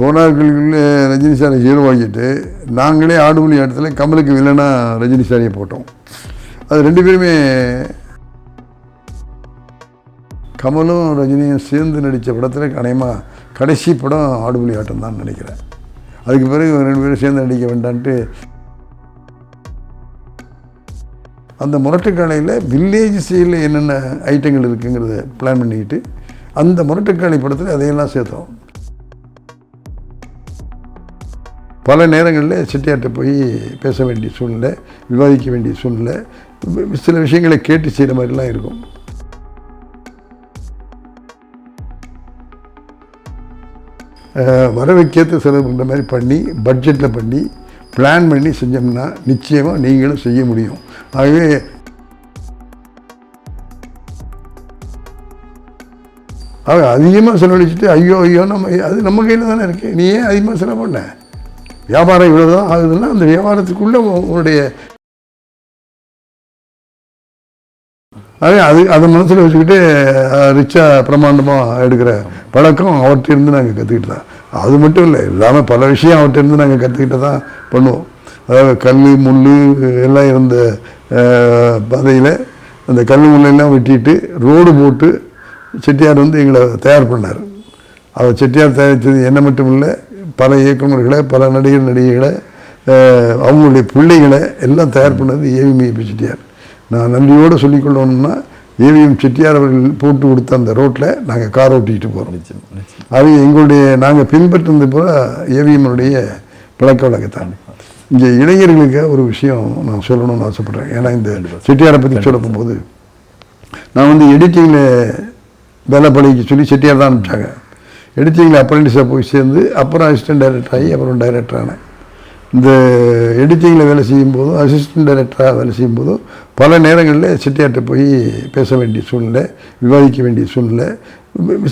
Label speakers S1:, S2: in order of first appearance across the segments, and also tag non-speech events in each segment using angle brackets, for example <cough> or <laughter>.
S1: போனார்களுக்குள்ள ரஜினி சாரை ஹீரோவாக்கிட்டு நாங்களே ஆடுமொழி இடத்துல கமலுக்கு வில்லனாக ரஜினி சாரியை போட்டோம். அது ரெண்டு பேருமே கமலும் ரஜினியும் சேர்ந்து நடித்த படத்தில் கனையமாக கடைசி படம் ஆடுமொழி ஆட்டம் தான் நினைக்கிறேன். அதுக்கு பிறகு ரெண்டு பேரும் சேர்ந்து நடிக்க வேண்டான்ட்டு அந்த முரட்டுக்காலையில் வில்லேஜ் சைடில் என்னென்ன ஐட்டங்கள் இருக்குங்கிறத பிளான் பண்ணிக்கிட்டு அந்த முரட்டுக்காலை படத்தில் அதையெல்லாம் சேர்த்தோம். பல நேரங்களில் செட்டியார்கிட்ட போய் பேச வேண்டிய சூழ்நிலை விவாதிக்க வேண்டிய சூழ்நிலை சில விஷயங்களை கேட்டு செய்கிற மாதிரிலாம் இருக்கும். வரவைக்கேற்ற செலவு பண்ணுற மாதிரி பண்ணி பட்ஜெட்டில் பண்ணி பிளான் பண்ணி செஞ்சோம்னா நிச்சயமாக நீங்களும் செய்ய முடியும். ஆகவே ஆக அதிகமாக செலவழிச்சிட்டு ஐயோ ஐயோ நம்ம அது நம்ம கையில் தானே இருக்குது நீ ஏன் அதிகமாக செலவு பண்ண? வியாபாரம் இவ்வளோ தான் ஆகுதுன்னா அந்த வியாபாரத்துக்குள்ளே உங்களுடைய அதே அது அதை மனசில் வச்சுக்கிட்டு ரிச்சாக பிரமாண்டமாக எடுக்கிற பழக்கம் அவர்கிட்டருந்து நாங்கள் கற்றுக்கிட்டு தான். அது மட்டும் இல்லை இல்லாமல் பல விஷயம் அவர்கிட்டருந்து நாங்கள் கற்றுக்கிட்டு தான் பண்ணுவோம். அதாவது கல் முள் எல்லாம் இருந்த பாதையில் அந்த கல் முள்ளெல்லாம் வெட்டிட்டு ரோடு போட்டு செட்டியார் வந்து எங்களை தயார் பண்ணார். அவர் செட்டியார் தயாரித்தது என்ன மட்டும் இல்லை பல இயக்குநர்களை பல நடிகர் நடிகைகளை அவங்களுடைய பிள்ளைகளை எல்லாம் தயார் பண்ணது ஏவிஎம் செட்டியார். நான் நன்றியோடு சொல்லிக்கொள்ளணும்னா ஏவிஎம் செட்டியார் அவர்கள் போட்டு கொடுத்த அந்த ரோட்டில் நாங்கள் கார் ஓட்டிக்கிட்டு போகிறோம் அது எங்களுடைய நாங்கள் பின்பற்றுறது பூரா ஏவிஎம்னுடைய பழக்க வழக்கத்தான். இங்கே இளைஞர்களுக்கு ஒரு விஷயம் நான் சொல்லணும்னு ஆசைப்பட்றேன். ஏன்னா இந்த செட்டியாரை பற்றி சொல்ல போகும்போது நான் வந்து எடிட்டிங்கில் வேலை பழகிக்க சொல்லி செட்டியார் தான் அனுப்பிச்சாங்க. எடிட்டிங்கில் அப்ரெண்டிஸாக போய் சேர்ந்து அப்புறம் அசிஸ்டன்ட் டைரக்டர் ஆகி அப்புறம் டைரக்டர் ஆனேன். இந்த எடிட்டிங்கில் வேலை செய்யும்போதும் அசிஸ்டன்ட் டைரக்டராக வேலை செய்யும்போதும் பல நேரங்களில் சிட்டியார்ட்ட போய் பேச வேண்டிய சூழ்நிலை விவாதிக்க வேண்டிய சூழ்நிலை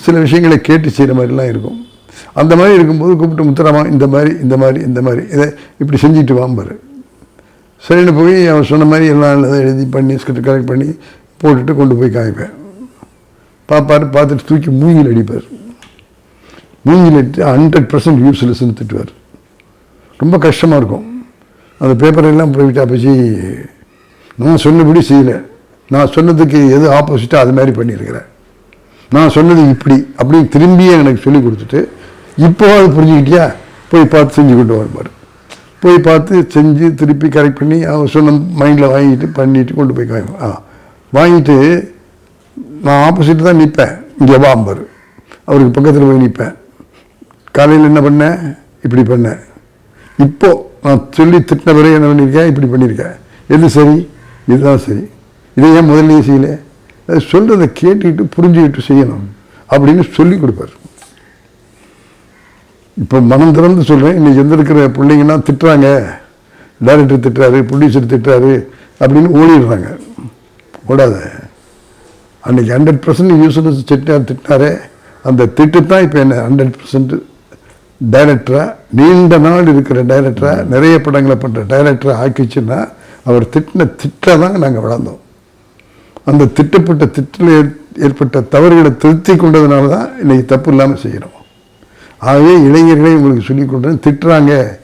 S1: சில விஷயங்களை கேட்டு செய்கிற மாதிரிலாம் இருக்கும். அந்த மாதிரி இருக்கும்போது கூப்பிட்டு முத்துராமா இந்த மாதிரி இந்த மாதிரி இந்த மாதிரி இதை இப்படி செஞ்சுட்டு வாம்பார். சரின்னு போய் அவன் சொன்ன மாதிரி எல்லாம் எழுதி பண்ணி ஸ்கிரிப்ட் கரெக்ட் பண்ணி போட்டுட்டு கொண்டு போய் காய்ப்பேன் பார்ப்பார் பார்த்துட்டு தூக்கி மூங்கில் அடிப்பார். மூங்கில் ஹண்ட்ரட் பர்சன்ட் வியூஸில் செலுத்திட்டுவார் ரொம்ப கஷ்டமாக இருக்கும். அந்த பேப்பரெல்லாம் ப்ரைவேட்டாக போச்சு நான் சொன்னபடி செய்யலை. நான் சொன்னதுக்கு எது ஆப்போசிட்டாக அது மாதிரி பண்ணியிருக்கிறேன். நான் சொன்னது இப்படி அப்படின்னு திரும்பியே எனக்கு சொல்லி கொடுத்துட்டு இப்போ அது புரிஞ்சுக்கிட்டியா? போய் பார்த்து செஞ்சு கொண்டு வருவார் போய் பார்த்து செஞ்சு திருப்பி கரெக்ட் பண்ணி அவன் சொன்ன மைண்டில் வாங்கிட்டு பண்ணிட்டு கொண்டு போய் ஆ வாங்கிட்டு நான் ஆப்போசிட் தான் நிற்பேன் இங்கே வாம்பார் அவருக்கு பக்கத்தில் போய் நிற்பேன் காலையில் என்ன பண்ணேன் இப்படி பண்ணேன் இப்போது நான் சொல்லி திட்டின பிறகு என்ன பண்ணியிருக்கேன் இப்படி பண்ணியிருக்கேன் எது சரி? இதுதான் சரி. இதை ஏன் முதல்லயே செய்யலை? அதை சொல்கிறத கேட்டுக்கிட்டு புரிஞ்சுக்கிட்டு செய்யணும் அப்படின்னு சொல்லி கொடுப்பார். இப்போ மனம் திறந்து சொல்கிறேன் இன்றைக்கி எந்திருக்கிற பிள்ளைங்கன்னா திட்டுறாங்க. டைரக்டர் திட்டுறாரு ப்ரொடியூசர் திட்டுறாரு அப்படின்னு ஓடிடுறாங்க. ஓடாத. அன்றைக்கி ஹண்ட்ரட் பர்சன்ட் யூஸ்லெஸ் திட்டார் திட்டினாரே அந்த திட்டு தான் இப்போ என்ன ஹண்ட்ரட் பர்சன்ட்டு டைரக்டராக நீண்ட நாள் இருக்கிற டைரக்டராக நிறைய படங்களை பண்ணுற டைரக்டராக ஆக்கிச்சுன்னா அவர் திட்டின திட்ட தான் நாங்கள் வளர்ந்தோம். அந்த திட்டப்பட்ட திட்டில் ஏற்- ஏற்பட்ட தவறுகளை திருத்தி கொண்டதுனால தான் இன்னைக்கு தப்பு இல்லாமல் செய்கிறோம். ஆகவே இளைஞர்களே உங்களுக்கு சொல்லிக் கொடுறேன் திட்டுறாங்க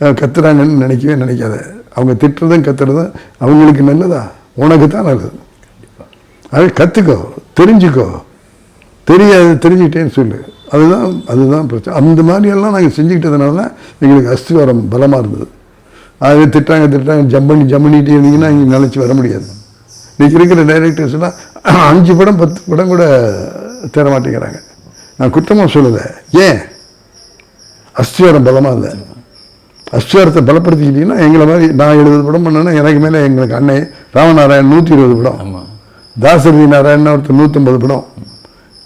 S1: கத்துறாங்கன்னு நினைக்கவே நினைக்காத. அவங்க திட்டுறதும் கத்துறதும் அவங்களுக்கு நல்லதா? உனக்கு தான் நல்லது. அதை கற்றுக்கோ தெரிஞ்சுக்கோ. தெரியாது தெரிஞ்சுக்கிட்டேன்னு சொல்லு. அதுதான் அதுதான் பிரச்சனை. அந்த மாதிரியெல்லாம் நாங்கள் செஞ்சுக்கிட்டதுனால தான் எங்களுக்கு அஸ்திவாரம் பலமாக இருந்தது. அது திட்டாங்க திட்டாங்க ஜம்ப் பண்ணி ஜம்ப் பண்ணிட்டு இருந்தீங்கன்னா இங்கே நினச்சி வர முடியாது. இன்னைக்கு இருக்கிற டைரக்டர்ஸ்லாம் அஞ்சு படம் பத்து படம் கூட தேர மாட்டேங்கிறாங்க. நான் குற்றமாக சொல்லலை. ஏன்? அஸ்திவாரம் பலமாக இல்லை. அஸ்திவாரத்தை பலப்படுத்திக்கிட்டீங்கன்னா எங்களை மாதிரி நான் எழுபது படம் பண்ணேன்னா எனக்கு மேலே எங்களுக்கு அண்ணன் ராமநாராயண் நூற்றி இருபது படம். தாசரதி நாராயணன் ஒருத்தர் நூற்றம்பது படம்.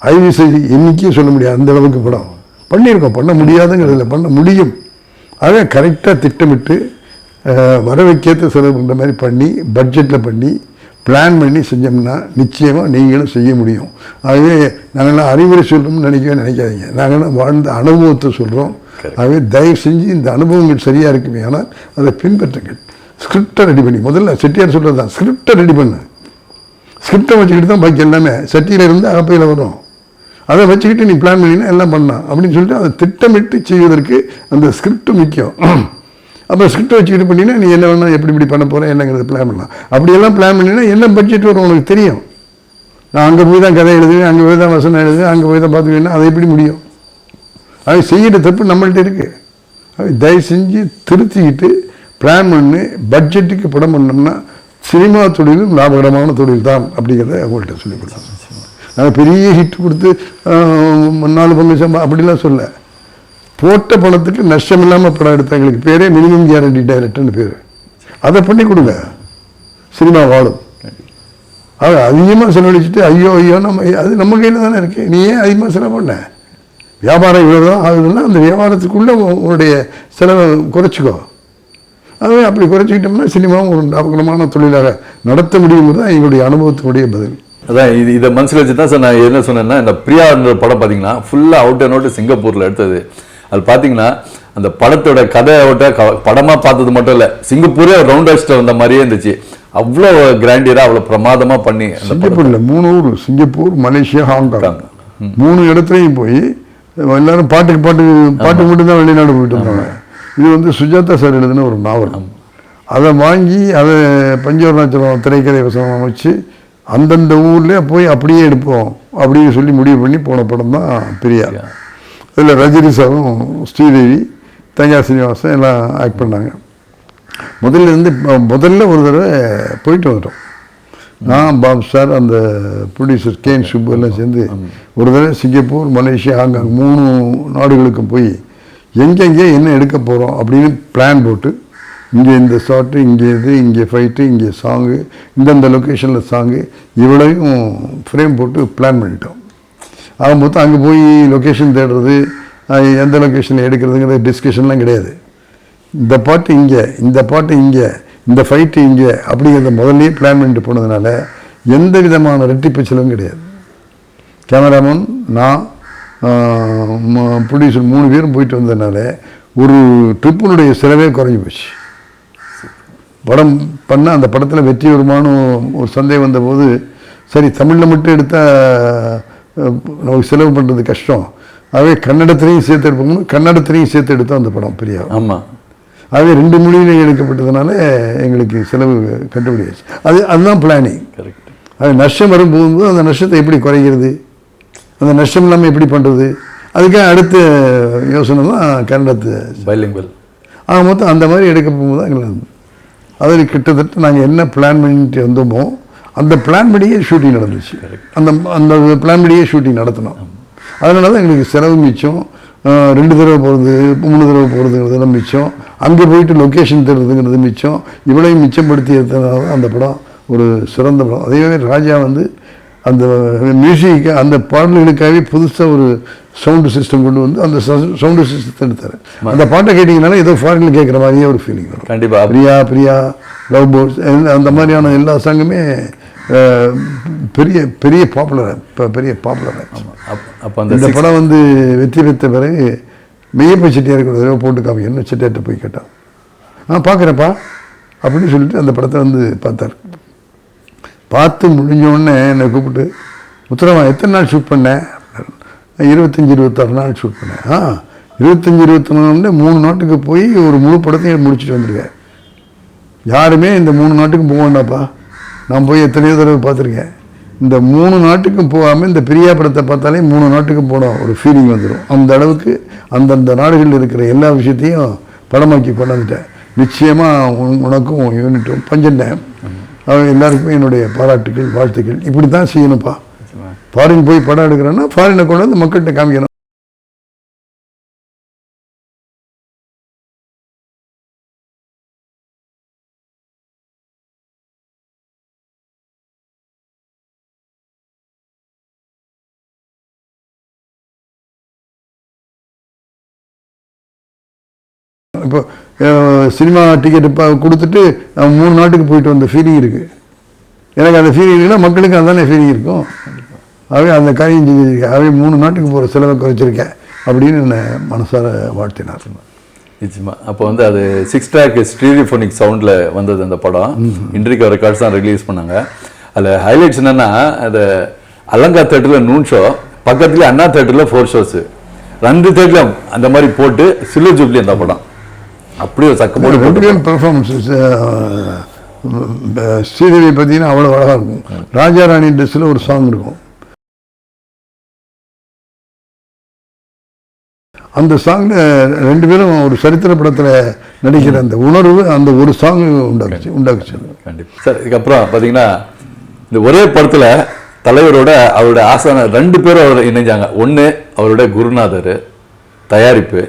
S1: ஐவிசை எண்ணிக்கையே சொல்ல முடியாது. அந்த அளவுக்கு படம். பண்ணியிருக்கோம். பண்ண முடியாதுங்கிறதுல பண்ண முடியும். அதை கரெக்டாக திட்டமிட்டு அஹ், வரவைக்கேற்ற செலவு பண்ணுற மாதிரி பண்ணி பட்ஜெட்டில் பண்ணி பிளான் பண்ணி செஞ்சோம்னா நிச்சயமாக நீங்களும் செய்ய முடியும். ஆகவே நாங்கள்லாம் அறிவுரை சொல்கிறோம்னு நினைக்கவே நினைக்காதீங்க. நாங்கள்லாம் வாழ்ந்த அனுபவத்தை சொல்கிறோம் ஆகவே தயவு செஞ்சு இந்த அனுபவங்கள் சரியாக இருக்குமே ஆனால் அதை பின்பற்றுங்கள். ஸ்கிரிப்டை ரெடி பண்ணி முதல்ல செட்டியார் சொல்கிறது தான் ஸ்கிரிப்டை ரெடி பண்ணு. ஸ்கிரிப்டை வச்சுக்கிட்டு தான் பாக்கி எல்லாமே. சட்டியில் இருந்து அகப்பையில் வரும். அதை வச்சுக்கிட்டு நீ பிளான் பண்ணினா எல்லாம் பண்ணலாம். அப்படின்னு சொல்லிட்டு அதை திட்டமிட்டு செய்வதற்கு அந்த ஸ்கிரிப்ட் முக்கியம். அப்போ ஸ்கிரிப்ட் வச்சுக்கிட்டு பண்ணினா நீ என்ன வேணால் எப்படி இப்படி பண்ண போகிறேன் என்னங்கிறது பிளான் பண்ணலாம். அப்படியெல்லாம் பிளான் பண்ணினா என்ன பட்ஜெட் வரும் உனக்கு தெரியும். நான் அங்கே போய் தான் கதை எழுதுவேன் அங்கே போய் தான் வசனம் எழுதுவேன் அங்கே போய் தான் பார்த்துக்கிட்டேன்னா அதை எப்படி முடியும்? அது செய்கிற தப்பு நம்மள்ட்ட இருக்குது அது தயவு செஞ்சு திருத்திக்கிட்டு பிளான் பண்ணி பட்ஜெட்டுக்கு படம் பண்ணோம்னா சினிமா தொழிலும் லாபகரமான தொழில் தான் அப்படிங்கிறத அவங்கள்ட்ட சொல்லி கொடுத்தாங்க நாங்கள் பெரிய ஹிட் கொடுத்து நாலு பங்கு சம்பா அப்படிலாம் சொல்ல. போட்ட பணத்துக்கு நஷ்டம் இல்லாமல் படம் எடுத்தவங்களுக்கு பேரே மினிமம் கேரண்டி டைரக்டர்னு பேர். அதை பண்ணி கொடுங்க. சினிமா வாழும். அது அதிகமாக செலவழிச்சிட்டு ஐயோ ஐயோ நம்ம அது நம்ம கையில் தானே இருக்கேன் நீ ஏன் அதிகமாக செலவு பண்ண? வியாபாரம் இவ்வளோ தான் ஆகுதுன்னா அந்த வியாபாரத்துக்குள்ளே உன்னுடைய செலவை குறைச்சிக்கோ. அதுவே அப்படி குறைச்சிக்கிட்டோம்னா சினிமாவும் ஒரு லாபகரமான தொழிலாக நடத்த முடியுங்கிறது தான் எங்களுடைய அனுபவத்தினுடைய பதில்.
S2: அதான் இது இதை மனசில் வச்சு தான் சார் நான் என்ன சொன்னேன்னா இந்த பிரியான்ற படம் பார்த்தீங்கன்னா ஃபுல்லாக அவுட் அண்ட் அவுட் சிங்கப்பூரில் எடுத்தது. அது பார்த்தீங்கன்னா அந்த படத்தோட கதையோட க படமாக பார்த்தது மட்டும் இல்லை சிங்கப்பூரே ரவுண்ட் அடிச்சுட்டு வந்த மாதிரியே இருந்துச்சு. அவ்வளோ கிராண்டியராக அவ்வளோ பிரமாதமாக பண்ணி
S1: சிங்கப்பூர்ல மூணு ஊர் சிங்கப்பூர் மலேசியா ஹாங்காங். மூணு இடத்துலையும் போய் எல்லாரும் பாட்டுக்கு பாட்டு பாட்டுக்கு மட்டும்தான் வெளிநாடு போயிட்டு இருந்தாங்க. இது வந்து சுஜாதா சார் எழுதின ஒரு நாவல். அதை வாங்கி அதை பஞ்சவர்ணாச்சலம் திரைக்கதை வசனம் அமைச்சு அந்தந்த ஊர்லேயே போய் அப்படியே எடுப்போம் அப்படின்னு சொல்லி முடிவு பண்ணி போன படம் தான் பெரியார். இதில் ரஜினி சாரும் ஸ்ரீதேவி தங்கா சீனிவாசன் எல்லாம் ஆக்ட் பண்ணாங்க. முதல்ல இருந்து முதல்ல ஒரு தடவை போயிட்டு வந்துட்டோம். நான் பாப் சார் அந்த ப்ரொடியூசர் கேன் சுப்பு எல்லாம் சேர்ந்து ஒரு தடவை சிங்கப்பூர் மலேசியா ஹாங்காங் மூணு நாடுகளுக்கும் போய் எங்கெங்கே என்ன எடுக்க போகிறோம் அப்படின்னு பிளான் போட்டு இங்கே இந்த ஷாட்டு இங்கே இது இங்கே ஃபைட்டு இங்கே சாங்கு இந்தந்த லொக்கேஷனில் சாங்கு இவ்வளவையும் ஃப்ரேம் போட்டு பிளான் பண்ணிட்டோம். ஆக மொத்தம் அங்கே போய் லொக்கேஷன் தேடுறது எந்த லொக்கேஷனில் எடுக்கிறதுங்கிற டிஸ்கஷன்லாம் கிடையாது. இந்த பாட்டு இங்கே இந்த பாட்டு இங்கே இந்த ஃபைட்டு இங்கே அப்படிங்கிறத முதல்லையே பிளான் பண்ணிட்டு போனதுனால எந்த விதமான ரெட்டிப்பு கிடையாது. கேமராமேன் நான் ப்ரொடியூசர் மூணு பேரும் போயிட்டு வந்ததுனால ஒரு ட்ரிப்பினுடைய செலவே குறைஞ்சி போச்சு. படம் பண்ண அந்த படத்தில் வெற்றி வருமானு ஒரு சந்தேகம் வந்தபோது சரி தமிழில் மட்டும் எடுத்தால் நமக்கு செலவு பண்ணுறது கஷ்டம். ஆகவே கன்னடத்திலையும் சேர்த்து எடுப்போம்னு கன்னடத்திலையும் சேர்த்து எடுத்தோம் அந்த படம் பெரியா
S2: ஆமாம்
S1: ஆகவே ரெண்டு மொழியிலையும் எடுக்கப்பட்டதுனால எங்களுக்கு செலவு கட்டுப்படியாச்சு. அது அதுதான் பிளானிங்
S2: கரெக்ட்
S1: அது நஷ்டம் வரும்போது அந்த நஷ்டத்தை எப்படி குறைக்கிறது? அந்த நஷ்டம் இல்லாமல் எப்படி பண்ணுறது அதுக்காக அடுத்த யோசனை தான் கன்னடத்து
S2: பைலிங்குவல்
S1: ஆக மொத்தம் அந்த மாதிரி எடுக்க போகும்போது தான் எங்களுக்கு அதில் கிட்டத்தட்ட நாங்கள் என்ன பிளான் பண்ணிட்டு வந்தோமோ அந்த பிளான் படியே ஷூட்டிங் நடந்துச்சு. அந்த அந்த பிளான் படியே ஷூட்டிங் நடத்தினோம். அதனால தான் எங்களுக்கு செலவு மிச்சம். ரெண்டு தடவை போகிறது மூணு தடவை போகிறதுங்கிறது மிச்சம். அங்கே போயிட்டு லொக்கேஷன் தேடுறதுங்கிறது மிச்சம். இவ்வளவு மிச்சப்படுத்தி எடுத்ததுனால தான் அந்த படம் ஒரு சிறந்த படம். அதே மாதிரி ராஜா வந்து அந்த மியூசிக்கு அந்த பாடல்களுக்காகவே புதுசாக ஒரு சவுண்டு சிஸ்டம் கொண்டு வந்து அந்த சவுண்டு சிஸ்டத்தை எடுத்தார். அந்த பாட்டை கேட்டிங்கனால ஏதோ ஃபாரினில் கேட்குற மாதிரியே ஒரு ஃபீலிங் வரும்.
S2: கண்டிப்பா.
S1: பிரியா பிரியா லவ் போர்ட்ஸ் அந்த மாதிரியான எல்லா சாங்குமே பெரிய பெரிய பாப்புலர் இப்போ பெரிய பாப்புலர்
S2: அப்- அப்போ அந்த
S1: இந்த படம் வந்து வெற்றி பெற்ற பிறகு மெய்யப்ப செட்டியாருக்கு ஒரு தடவை போட்டு காமி என்ன செட்டியார்ட்ட போய் கேட்டான் ஆ பார்க்குறேப்பா அப்படின்னு சொல்லிட்டு அந்த படத்தை வந்து பார்த்தார். பார்த்து முடிஞ்சோடனே என்னை கூப்பிட்டு முத்துராமா எத்தனை நாள் ஷூட் பண்ணேன் இருபத்தஞ்சி இருபத்தாறு நாள் ஷூட் பண்ணேன். ஆ இருபத்தஞ்சி இருபத்தொன்னு மூணு நாட்டுக்கு போய் ஒரு முழு படத்தையும் முடிச்சுட்டு வந்திருக்கேன். யாருமே இந்த மூணு நாட்டுக்கும் போக வேண்டாப்பா நான் போய் எத்தனையோ தடவை பார்த்துருக்கேன். இந்த மூணு நாட்டுக்கும் போகாமல் இந்த பிரியா படத்தை பார்த்தாலே மூணு நாட்டுக்கும் போனோம் ஒரு ஃபீலிங் வந்துடும் அந்த அளவுக்கு அந்தந்த நாடுகளில் இருக்கிற எல்லா விஷயத்தையும் படமாக்கி கொண்டு வந்துட்டேன் நிச்சயமாக உனக்கும் யூனிட்டும் பஞ்சண்டேன் எல்லாருக்குமே என்னுடைய பாராட்டுகள் வாழ்த்துக்கள். இப்படி தான் செய்யணும்ப்பா ஃபாரின் போய் படம் எடுக்கிறேன்னா ஃபாரினை கொண்டு வந்து மக்கள்கிட்ட காமிக்கணும். இப்போ சினிமா டிக்கெட் இப்போ கொடுத்துட்டு நான் மூணு நாட்டுக்கு போயிட்டு வந்த ஃபீலிங் இருக்குது எனக்கு அந்த ஃபீலிங் இருக்குன்னா மக்களுக்கு அதானே ஃபீலிங் இருக்கும். ஆகவே அந்த காரியம் செஞ்சிருக்கேன். ஆகவே மூணு நாட்டுக்கு போகிற செலவை குறைச்சிருக்கேன். அப்படின்னு என்னை மனசார வாழ்த்தினார்.
S2: நிச்சயமா. அப்போ வந்து அது சிக்ஸ் ட்ராக் ஸ்டீரியோஃபோனிக் சவுண்டில் வந்தது அந்த படம். இன்ட்ரிகா ரெக்கார்ட்ஸ் தான் ரிலீஸ் பண்ணாங்க. அதில் ஹைலைட்ஸ் என்னன்னா அது அலங்கா தேட்டரில் நூன் ஷோ பக்கத்துல அண்ணா தேட்டரில் ஃபோர் ஷோஸ் ரெண்டு தேட்டர்ல அந்த மாதிரி போட்டு சில்வர் ஜூப்ளி அந்த படம். அப்படி ஒரு சக்க போட்டு
S1: ரெண்டு பேரும் பெர்ஃபார்மன்ஸஸ் ஸ்ரீதேவி பார்த்தீங்கன்னா அவ்வளோ அழகாக இருக்கும். ராஜா ராணி ட்ரெஸ்ஸில் ஒரு சாங் இருக்கும். அந்த சாங்ல ரெண்டு பேரும் ஒரு சரித்திர படத்தில் நடிக்கிற அந்த உணர்வு அந்த ஒரு சாங் உண்டாக்குச்சு உண்டாக்குச்சு.
S2: கண்டிப்பா. சார் இதுக்கப்புறம் பார்த்தீங்கன்னா இந்த ஒரே படத்துல தலைவரோட அவருடைய ஆசான ரெண்டு பேரும் அவர் இணைஞ்சாங்க. ஒன்று அவருடைய குருநாதர் தயாரிப்பு.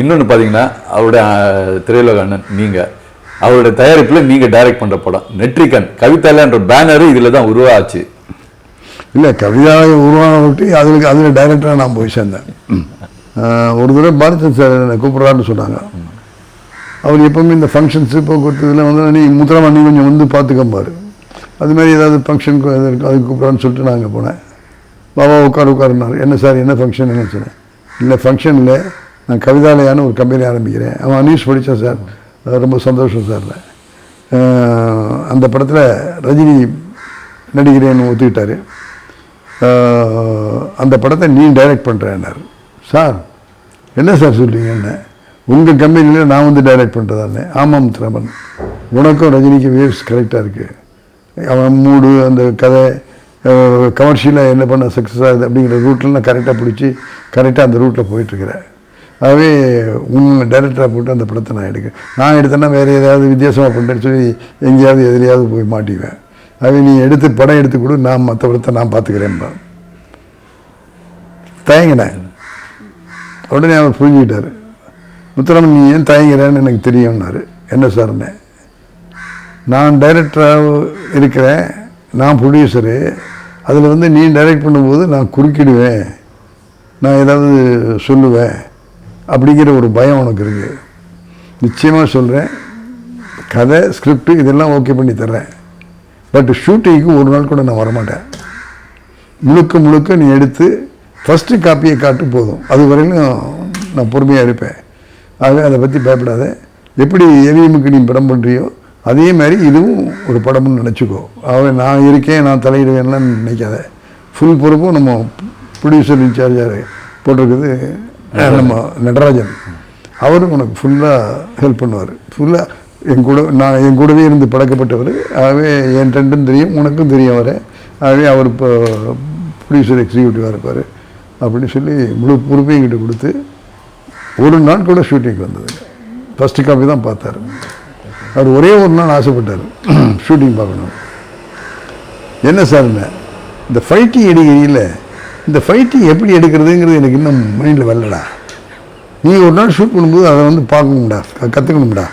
S2: இன்னொன்று பார்த்தீங்கன்னா அவருடைய திரையுலக அண்ணன் நீங்கள் அவருடைய தயாரிப்பில் நீங்கள் டைரக்ட் பண்ணுற படம். நெட்ரிகன் கவிதாலன்ற பேனரு இதில் தான் உருவாச்சு.
S1: இல்லை கவிதாவை உருவாக அதுக்கு அதில் டைரக்டராக நான் போய் சேர்ந்தேன். ஒரு தடவை பாரதிய சார் என்னை கூப்பிட்றான்னு சொன்னாங்க. அவர் எப்பவுமே இந்த ஃபங்க்ஷன்ஸு போக்குவரத்து இதில் வந்து நீ முத்துராமா நீ கொஞ்சம் வந்து பார்த்துக்கம்பாரு அது மாதிரி ஏதாவது ஃபங்க்ஷனுக்கு இருக்கு அதுக்கு கூப்பிட்றான்னு சொல்லிட்டு நான் அங்கே போனேன். பாபா உட்கார் உட்காருனார். என்ன சார் என்ன ஃபங்க்ஷன் என்ன சொன்னேன். இல்லை ஃபங்க்ஷன் இல்லை நான் கவிதாலயான்னு ஒரு கம்பெனி ஆரம்பிக்கிறேன். அவன் நியூஸ் படித்தான் சார் அது ரொம்ப சந்தோஷம் சார் அந்த படத்தில் ரஜினி நடிகிறேன்னு ஒத்துக்கிட்டார். அந்த படத்தை நீ டைரக்ட் பண்ணுறேன்னார் சார் என்ன சார் சொல்கிறீங்க என்ன? உங்கள் கம்பெனியில் நான் வந்து டைரக்ட் பண்ணுறதானே ஆமாம் திரமன் உனக்கும் ரஜினிக்கு வேவ்ஸ் கரெக்டாக இருக்குது அவன் மூடு அந்த கதை கமர்ஷியலாக என்ன பண்ண சக்ஸஸ் ஆகுது அப்படிங்கிற ரூட்டில் நான் கரெக்டாக பிடிச்சி கரெக்டாக அந்த ரூட்டில் போயிட்டுருக்கிறேன் ஆகவே உங்களை டைரக்டராக போட்டு அந்த படத்தை நான் எடுக்கிறேன் நான் எடுத்தேன்னா வேறு ஏதாவது வித்தியாசமாக பண்ணுறேன்னு சொல்லி எங்கேயாவது எதுலையாவது போய் மாட்டிவேன். ஆகவே நீ எடுத்து படம் எடுத்து கொடு நான் மற்ற படத்தை நான் பார்த்துக்கிறேன்பா தயங்கினேன் உடனே அவர் புரிஞ்சுக்கிட்டார். முத்துராமன் நீ ஏன் தயங்குறேன்னு எனக்கு தெரியும்னாரு. என்ன சார்னே? நான் டைரக்டராக இருக்கிறேன். நான் ப்ரொடியூசரு அதில் வந்து நீ டைரக்ட் பண்ணும்போது நான் குறுக்கிடுவேன். நான் ஏதாவது சொல்லுவேன். அப்படிங்கிற ஒரு பயம் உனக்கு இருக்குது நிச்சயமாக சொல்கிறேன் கதை ஸ்கிரிப்ட் இதெல்லாம் ஓகே பண்ணி தர்றேன். பட் ஷூட்டிங்க்கு ஒரு நாள் கூட நான் வரமாட்டேன். முழுக்க முழுக்க நீ எடுத்து ஃபஸ்ட்டு காப்பியை காட்டு போதும். அது வரையிலும் நான் பொறுமையாக இருப்பேன். ஆகவே அதை பற்றி பயப்படாத. எப்படி எவிஎம்முக்கு நீ படம் பண்ணுறியோ அதே மாதிரி இதுவும் ஒரு படம்னு நினச்சிக்கோ. ஆகவே நான் இருக்கேன் நான் தலையிடுவேன்லாம் நினைக்காத. ஃபுல் பொறுப்பும் நம்ம ப்ரொடியூசர் இன்சார்ஜாக போட்டிருக்குது நம்ம நடராஜன். அவரும் உனக்கு ஃபுல்லாக ஹெல்ப் பண்ணுவார். ஃபுல்லாக என் கூட நான் என் கூடவே இருந்து பழக்கப்பட்டவர். ஆகவே என் ரெண்டும் தெரியும் உனக்கும் தெரியும் அவரை. ஆகவே அவர் இப்போ ப்ரொடியூசர் எக்ஸிக்யூட்டிவாக இருப்பார். அப்படின்னு சொல்லி முழு பொறுப்பையும் கிட்ட கொடுத்து ஒரு நாள் கூட ஷூட்டிங் வந்தது ஃபஸ்ட்டு காப்பி தான் பார்த்தாரு. அவர் ஒரே ஒரு நாள் ஆசைப்பட்டார். ஷூட்டிங் <clears throat> பார்க்கணும் என்ன சார் என்ன? இந்த ஃபைட்டிங் எடுக்கிறீங்கள இந்த ஃபைட்டிங் எப்படி எடுக்கிறதுங்கிறது எனக்கு இன்னும் மைண்டில் வரலடா. நீ ஒரு நாள் ஷூட் பண்ணும்போது அதை வந்து பார்க்கணும்டா கற்றுக்கணும்டா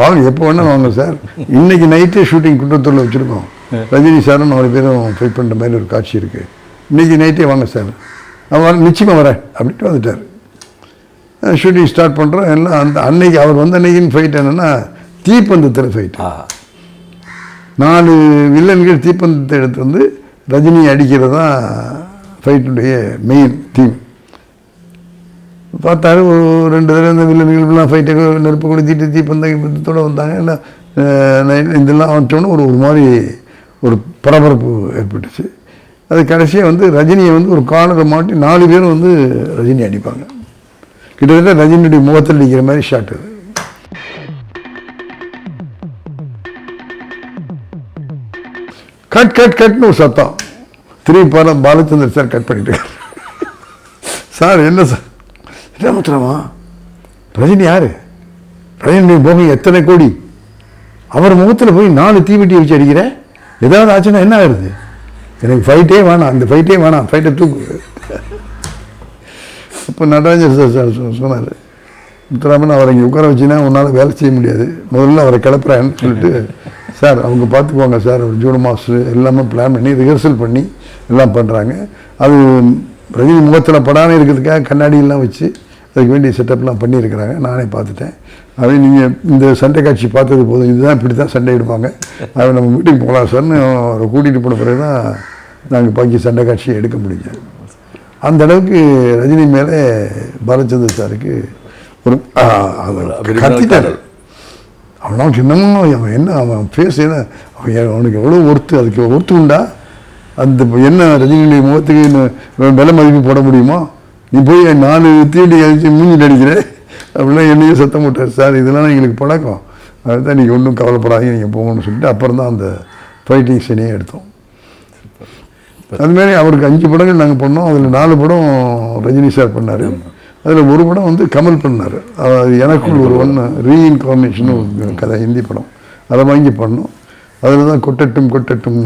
S1: வாங்க எப்போ வேணாலும் வாங்க சார் இன்னைக்கு நைட்டே ஷூட்டிங் குன்றத்தூரில் வச்சுருக்கோம். ரஜினி சாரும் நாலு பேரும் ஃபைட் பண்ணுற மாதிரி ஒரு காட்சி இருக்குது இன்னைக்கு நைட்டே வாங்க சார் அவன் நிச்சயமாக வரேன் அப்படின்ட்டு வந்துட்டார். ஷூட்டிங் ஸ்டார்ட் பண்ணுறோம் எல்லாம் அந்த அன்னைக்கு அவர் வந்த அன்னைக்குன்னு ஃபைட் என்னென்னா தீப்பந்தத்தில் ஃபைட்
S2: ஆஹா
S1: நாலு வில்லன்கள் தீப்பந்தத்தை எடுத்து வந்து ரஜினி அடிக்கிறது தான் ஃபைட்டுடைய மெயின் தீம் பார்த்தாரு ஒரு ரெண்டு தடவை இந்த வில்லன்கள்லாம் ஃபைட்டை நெருப்பு கொளுத்திட்டு தீப்பந்தத்தோடு வந்தாங்க. எல்லாம் இதெல்லாம் வந்துட்டோன்னு ஒரு ஒரு மாதிரி ஒரு பரபரப்பு ஏற்பட்டுச்சு. அது கடைசியாக வந்து ரஜினியை வந்து ஒரு காலரை மாட்டி நாலு பேரும் வந்து ரஜினி அடிப்பாங்க. கிட்டத்தட்ட ரஜினியுடைய முகத்தில் அடிக்கிற மாதிரி ஷாட் அது. கட் கட் கட்னு ஒரு சத்தம். திரும்பி படம் பாலச்சந்தர் சார் கட் பண்ணிட்டு சார் என்ன சார்? ராமத்துராமா ரஜினி யாரு? ரஜினி போக எத்தனை கோடி? அவர் முகத்தில் போய் நாலு தீவெட்டி வச்சு அடிக்கிறேன் ஏதாவது ஆச்சுன்னா என்ன ஆகுது எனக்கு ஃபைட்டே வேணாம் அந்த ஃபைட்டே வேணாம் ஃபைட்டை தூக்கு. அப்போ நடராஜர் சார் சார் சொன்னார். முத்துராமன் அவரை இங்கே உட்கார வச்சுன்னா உன்னால் வேலை செய்ய முடியாது. முதல்ல அவரை கிளப்புறேன்னு சொல்லிட்டு சார் அவங்க பார்த்துக்குவாங்க சார் ஜூன் மாஸ்டர் எல்லாமே பிளான் பண்ணி ரிஹர்சல் பண்ணி எல்லாம் பண்ணுறாங்க அது ரஜினி முகத்தில் படாமல் இருக்கிறதுக்காக கண்ணாடியெல்லாம் வச்சு அதுக்கு வேண்டிய செட்டப்லாம் பண்ணியிருக்கிறாங்க. நானே பார்த்துட்டேன். அவை நீங்கள் இந்த சண்டை காட்சி பார்த்தது போதும். இதுதான் இப்படி தான் சண்டை எடுப்பாங்க அதை நம்ம வீட்டுக்கு போகலாம் சார்னு அவரை கூட்டிகிட்டு போன பிறகு தான் நாங்கள் பாக்கி சண்டை காட்சியை எடுக்க முடிஞ்சது அந்த அளவுக்கு ரஜினி மேலே பாலச்சந்தர் சாருக்கு ஒரு கத்திட்டார். அவனுக்கு இன்னமும் அவன் என்ன அவன் என்ன? அவன் அவனுக்கு எவ்வளோ ஒர்த்து அதுக்கு ஒர்த்து உண்டா? அந்த என்ன ரஜினியுடைய முகத்துக்கு இன்னும் விலை மதிப்பு போட முடியுமா? நீ போய் நாலு தீண்டி கழிச்சு மூஞ்சில் அடிக்கிற. அப்படிலாம் என்னையும் சத்தம் போட்டார். சார் இதெல்லாம் எங்களுக்கு பழக்கம். அதுதான் நீங்கள் ஒன்றும் கவலைப்படாதீங்க நீங்கள் போங்கன்னு சொல்லிட்டு அப்புறம் தான் அந்த ஃபைட்டிங் சீனையே எடுத்தோம். அதுமாரி அவருக்கு அஞ்சு படங்கள் நாங்கள் பண்ணோம். அதில் நாலு படம் ரஜினி சார் பண்ணார். அதில் ஒரு படம் வந்து கமல் பண்ணார். எனக்குள் ஒரு ஒன்று ரீஇன்கார்னேஷன் ஒரு கதை ஹிந்தி படம். அதை வாங்கி பண்ணோம். அதில் தான் கொட்டட்டும் கொட்டட்டும்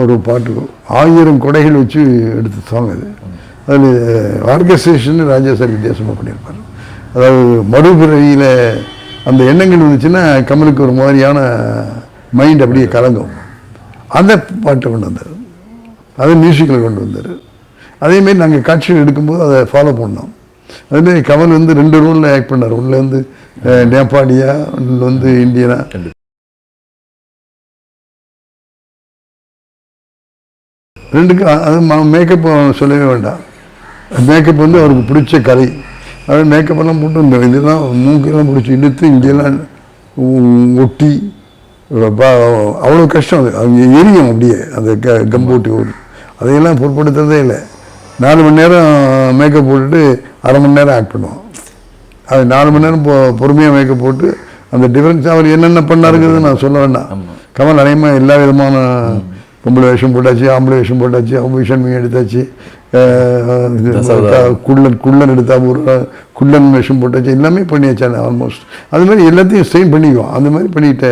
S1: ஒரு பாட்டு. ஆயிரம் கொடைகள் வச்சு எடுத்த சாங் அது. அதில் ஆர்கஸ்ட்ரேஷன் ராஜா சார் வித்தியாசமாக பண்ணியிருப்பார். அதாவது மறுபிறவியில் அந்த எண்ணங்கள் வந்துச்சுன்னா கமலுக்கு ஒரு மாதிரியான மைண்ட் அப்படியே கலங்கும். அந்த பாட்டை கொண்டு வந்தார். அதை மியூசிக்கில் கொண்டு வந்தார். அதேமாரி நாங்கள் காட்சிகள் எடுக்கும்போது அதை ஃபாலோ பண்ணோம். அதுமாரி கமல் வந்து ரெண்டு ரோலில் ஆக்ட் பண்ணார். உள்ள வந்து நேபாளியா வந்து இந்தியனா. ரெண்டுக்கு அது மேக்கப் சொல்லவே வேண்டாம். மேக்கப் வந்து அவருக்கு பிடிச்ச கலை. அது மேக்கப்பெல்லாம் போட்டு இந்த இதெல்லாம் மூக்கெல்லாம் பிடிச்சி இழுத்து இங்கெல்லாம் ஒட்டி அவ்வளோ கஷ்டம் அது. அவங்க எரியும் அப்படியே அந்த க கம்போட்டி ஓடு அதையெல்லாம் பொருட்படுத்துறதே இல்லை. நாலு மணி நேரம் மேக்கப் போட்டுட்டு அரை மணி நேரம் ஆக்ட் பண்ணுவோம். அது நாலு மணி நேரம் பொ பொறுமையாக மேக்கப் போட்டு அந்த டிஃப்ரென்ஸ் அவர் என்னென்ன பண்ணாருங்கிறது நான் சொல்ல வேண்டாம். கமல் அநேகமாக எல்லா விதமான பொம்பளை வேஷம் போட்டாச்சு ஆம்பளை வேஷம் போட்டாச்சு ஆபரேஷன் மீன் எடுத்தாச்சு. குள்ளன் குள்ளன் எடுத்தா ஒரு குள்ளன் வேஷம் போட்டாச்சு எல்லாமே பண்ணியாச்சு ஆல்மோஸ்ட் அது மாதிரி எல்லாத்தையும் ஸ்ட்ரெயின் பண்ணிக்குவோம். அந்த மாதிரி பண்ணிட்ட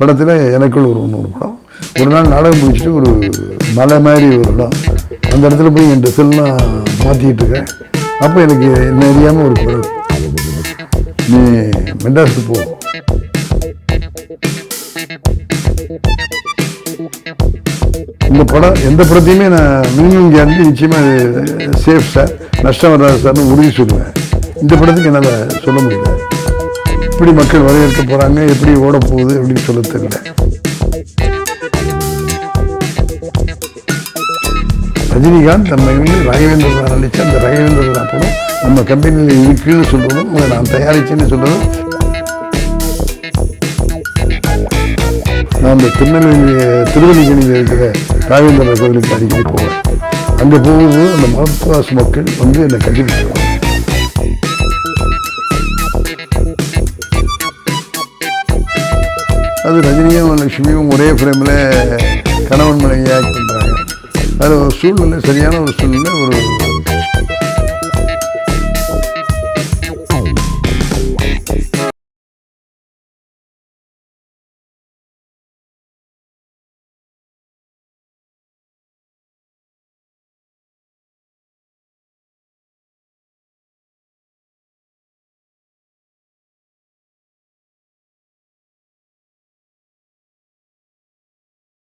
S1: படத்தில் எனக்குள்ள ஒரு ஒன்று ஒரு படம். ஒரு நாள் நாடகம் முடிச்சுட்டு ஒரு மலை மாதிரி ஒரு இடம் அந்த இடத்துல போய் என் ட்ரெஸ் மாற்றிக்கிட்டு இருக்கேன். அப்போ எனக்கு என்ன அறியாமல் ஒரு குரல் நீ மெட்ராஸுக்கு போ. இந்த படம் எந்த படத்தையுமே நான் மினிமம் கேரண்டி நிச்சயமாக சேஃப் சார் நஷ்டம் வராது சார்னு உறுதி சொல்லுவேன். இந்த படத்துக்கு என்னால் சொல்ல முடியல. எப்படி மக்கள் வரவேற்க போகிறாங்க எப்படி ஓட போகுது அப்படின்னு சொல்ல தெரியல. ரஜினிகாந்த் நம்ம வந்து ராகவேந்திர நடிச்சு அந்த ராகவேந்திர படம் நம்ம கம்பெனியில் இருக்குன்னு சொல்கிறதும் உங்களை நான் தயாரிச்சேன்னு சொல்கிறதும் நான் அந்த திருநெல்வேலி திருவல்லிக்கணியில் இருக்கிற ராகவேந்திர கோவிலுக்கு அடிக்கடி போவேன். அங்கே போகும்போது அந்த மருத்துவாஸ் மக்கள் வந்து என்னை கண்டுபிடிச்சிருவாங்க. அது ரஜினியும் லட்சுமியும் ஒரே ஃப்ரேமில் கணவன் மனைவி ஆக்ட் பண்ணுறாங்க அதில் ஒரு சூழ்நிலை சரியான ஒரு சூழ்நிலை ஒரு